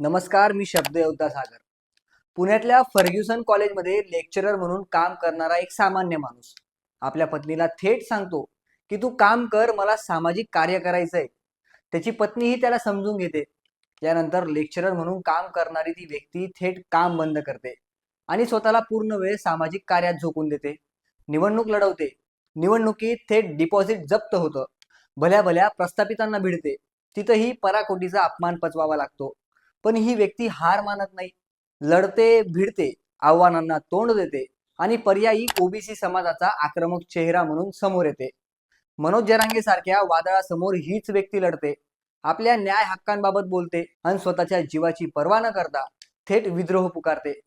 नमस्कार मी शब्द योद्धा सागर. पुण्यातल्या फर्ग्युसन कॉलेजमध्ये लेक्चरर म्हणून काम करणारा एक सामान्य माणूस. आपल्या पत्नीला थेट सांगतो की तू काम कर मला सामाजिक कार्य करायचंय. त्याची पत्नीही त्याला समजून घेते. यानंतर लेक्चरर म्हणून काम करणारी ती व्यक्ती थेट काम बंद करते आणि स्वतःला पूर्ण वेळ सामाजिक कार्यात झोकून देते. निवडणूक लढवते. निवडणुकीत थेट डिपॉझिट जप्त होतं. भल्या भल्या प्रस्थापितांना भिडते. तिथंही पराकोटीचा अपमान पचवावा लागतो. पण ही व्यक्ती हार मानत नाही. लढते भिडते आव्हानांना तोंड देते आणि पर्यायी ओबीसी समाजाचा आक्रमक चेहरा म्हणून समोर येते. मनोज जरांगे सारख्या वादळासमोर हीच व्यक्ती लढते. आपल्या न्याय हक्कांबाबत बोलते आणि स्वतःच्या जीवाची पर्वा न करता थेट विद्रोह पुकारते.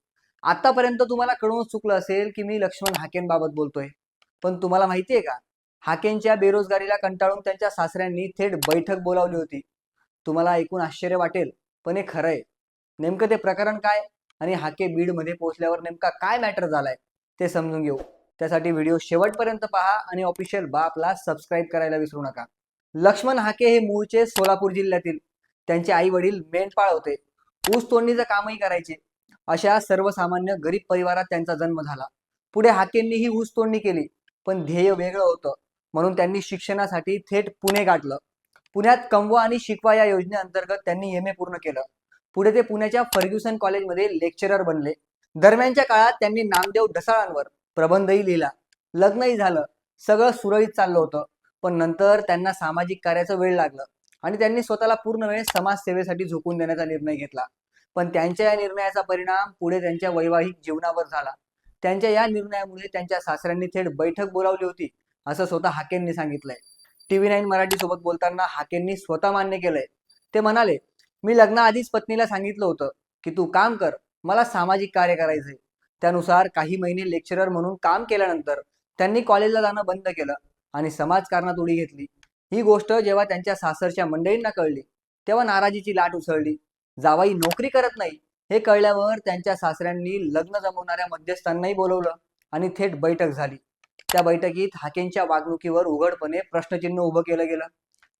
आतापर्यंत तुम्हाला कळून चुकलं असेल की मी लक्ष्मण हाकेंबाबत बोलतोय. पण तुम्हाला माहितीये का? हाकेंच्या बेरोजगारीला कंटाळून त्यांच्या सासऱ्यांनी थेट बैठक बोलावली होती. तुम्हाला ऐकून आश्चर्य वाटेल पण हे खरं आहे. नेमकं ते प्रकरण काय आणि हाके बीडमध्ये पोहोचल्यावर नेमका काय मॅटर झालाय ते समजून घेऊ. त्यासाठी व्हिडिओ शेवटपर्यंत पहा आणि ऑफिशियल बापला सबस्क्राईब करायला विसरू नका. लक्ष्मण हाके हे मूळचे सोलापूर जिल्ह्यातील त्यांचे आई वडील मेंढपाळ होते. ऊस तोडणीचं कामही करायचे. अशा सर्वसामान्य गरीब परिवारात त्यांचा जन्म झाला. पुढे हाकेंनीही ऊस तोडणी केली पण ध्येय वेगळं होतं. म्हणून त्यांनी शिक्षणासाठी थेट पुणे गाठलं. पुण्यात कमवा आणि शिकवा या योजनेअंतर्गत त्यांनी एम ए पूर्ण केलं. पुढे ते पुण्याच्या फर्ग्युसन कॉलेजमध्ये लेक्चरर बनले. दरम्यानच्या काळात त्यांनी नामदेव ढसाळांवर प्रबंधही लिहिला. लग्नही झालं. सगळं सुरळीत चाललं होतं. पण नंतर त्यांना सामाजिक कार्याचं वेळ लागलं आणि त्यांनी स्वतःला पूर्ण वेळ समाजसेवेसाठी झोकून देण्याचा निर्णय घेतला. पण त्यांच्या या निर्णयाचा परिणाम पुढे त्यांच्या वैवाहिक जीवनावर झाला. त्यांच्या या निर्णयामुळे त्यांच्या सासऱ्यांनी थेट बैठक बोलावली होती असं स्वतः हाकेंनी सांगितलंय. टीव्ही नाईन मराठी सोबत बोलताना हाकेंनी स्वतः मान्य केलंय. ते म्हणाले मी लग्नाआधीच पत्नीला सांगितलं होतं की तू काम कर मला सामाजिक कार्य करायचंय. त्यानुसार काही महिने लेक्चरर म्हणून काम केल्यानंतर त्यांनी कॉलेजला जाणं बंद केलं आणि समाजकारणात उडी घेतली. ही गोष्ट जेव्हा त्यांच्या सासरच्या मंडळींना कळली तेव्हा नाराजीची लाट उसळली. जावाई नोकरी करत नाही हे कळल्यावर त्यांच्या सासऱ्यांनी लग्न जमवणाऱ्या मध्यस्थांनाही बोलवलं आणि थेट बैठक झाली. त्या बैठकीत हाकेंच्या वागणुकीवर उघडपणे प्रश्नचिन्ह उभं केलं गेलं.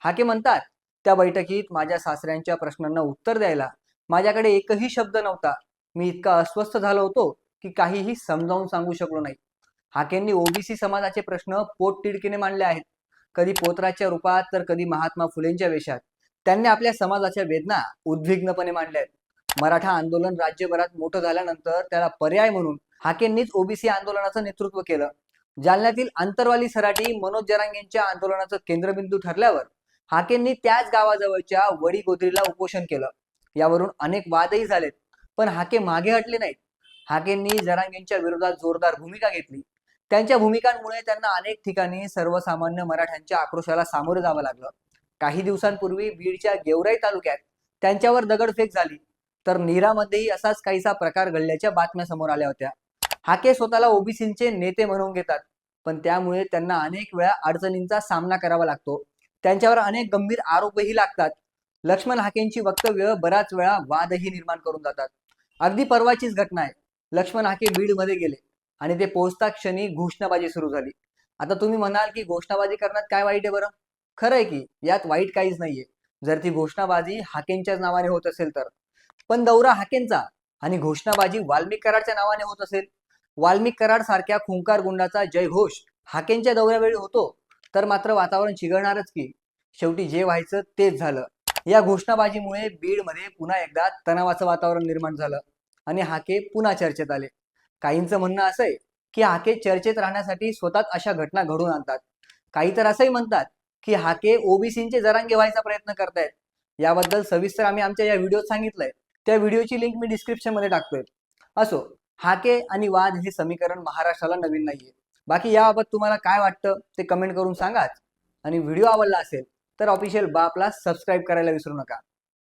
हाके म्हणतात त्या बैठकीत माझ्या सासऱ्यांच्या प्रश्नांना उत्तर द्यायला माझ्याकडे एकही शब्द नव्हता. मी इतका अस्वस्थ झालो होतो की काहीही समजावून सांगू शकलो नाही. हाकेंनी ओबीसी समाजाचे प्रश्न पोटतिडकीने मांडले आहेत. कधी पोत्राच्या रूपात तर कधी महात्मा फुलेंच्या वेशात. त्यांनी आपल्या समाजाच्या वेदना उद्विग्नपणे मांडल्या आहेत. मराठा आंदोलन राज्यभरात मोठं झाल्यानंतर त्याला पर्याय म्हणून हाकेंनीच ओबीसी आंदोलनाचं नेतृत्व केलं. जालन्यातील आंतरवाली सराटी मनोज जरांगेंच्या आंदोलनाचं केंद्रबिंदू ठरल्यावर हाकेंनी त्याच गावाजवळच्या वडी गोदरीला उपोषण केलं. यावरून अनेक वादही झालेत पण हाके मागे हटले नाहीत. हाकेंनी जरांगेंच्या विरोधात जोरदार भूमिका घेतली. त्यांच्या भूमिकांमुळे त्यांना अनेक ठिकाणी सर्वसामान्य मराठ्यांच्या आक्रोशाला सामोरं जावं लागलं. काही दिवसांपूर्वी बीडच्या गेवराई तालुक्यात त्यांच्यावर दगडफेक झाली. तर नीरामध्येही असाच काहीसा प्रकार घडल्याच्या बातम्या समोर आल्या होत्या. हाके स्वतःला ओबीसींचे नेते म्हणून घेतात. पण त्यामुळे त्यांना अनेक वेळा अडचणींचा सामना करावा लागतो. त्यांच्यावर अनेक गंभीर आरोपही लागतात. लक्ष्मण हाकेंची वक्तव्य बराच वेळा वादही निर्माण करून जातात. अगदी परवाचीच घटना आहे. लक्ष्मण हाके बीडमध्ये गेले आणि ते पोहोचता क्षणी घोषणाबाजी सुरू झाली. आता तुम्ही म्हणाल की घोषणाबाजी करण्यात काय वाईट आहे बरं? खरं आहे की यात वाईट काहीच नाहीये. जर ती घोषणाबाजी हाकेंच्याच नावाने होत असेल तर. पण दौरा हाकेंचा आणि घोषणाबाजी वाल्मिक कराडच्या नावाने होत असेल वाल्मिक कराड सारख्या खुंकार गुंडाचा जयघोष हाकेंच्या दौऱ्यावेळी होतो तर मात्र वातावरण चिघळणारच की शेवटी जे व्हायचं तेच झालं. या घोषणाबाजीमुळे बीडमध्ये पुन्हा एकदा तणावाचं वातावरण निर्माण झालं आणि हाके पुन्हा चर्चेत आले. काहींचं म्हणणं असं आहे की हाके चर्चेत राहण्यासाठी स्वतःच अशा घटना घडून आणतात. काही तर असंही म्हणतात की हाके ओबीसींचे जरांगे व्हायचा प्रयत्न करतायत. याबद्दल सविस्तर आम्ही आमच्या या व्हिडिओत सांगितलंय. त्या व्हिडिओची लिंक मी डिस्क्रिप्शनमध्ये टाकतोय. असो हाके आणि वाद हे समीकरण महाराष्ट्राला नवीन नाहीये. बाकी याबाबत तुम्हाला काय वाटतं ते कमेंट करून सांगाच. आणि व्हिडिओ आवडला असेल तर ऑफिशियल बापला सबस्क्राईब करायला विसरू नका.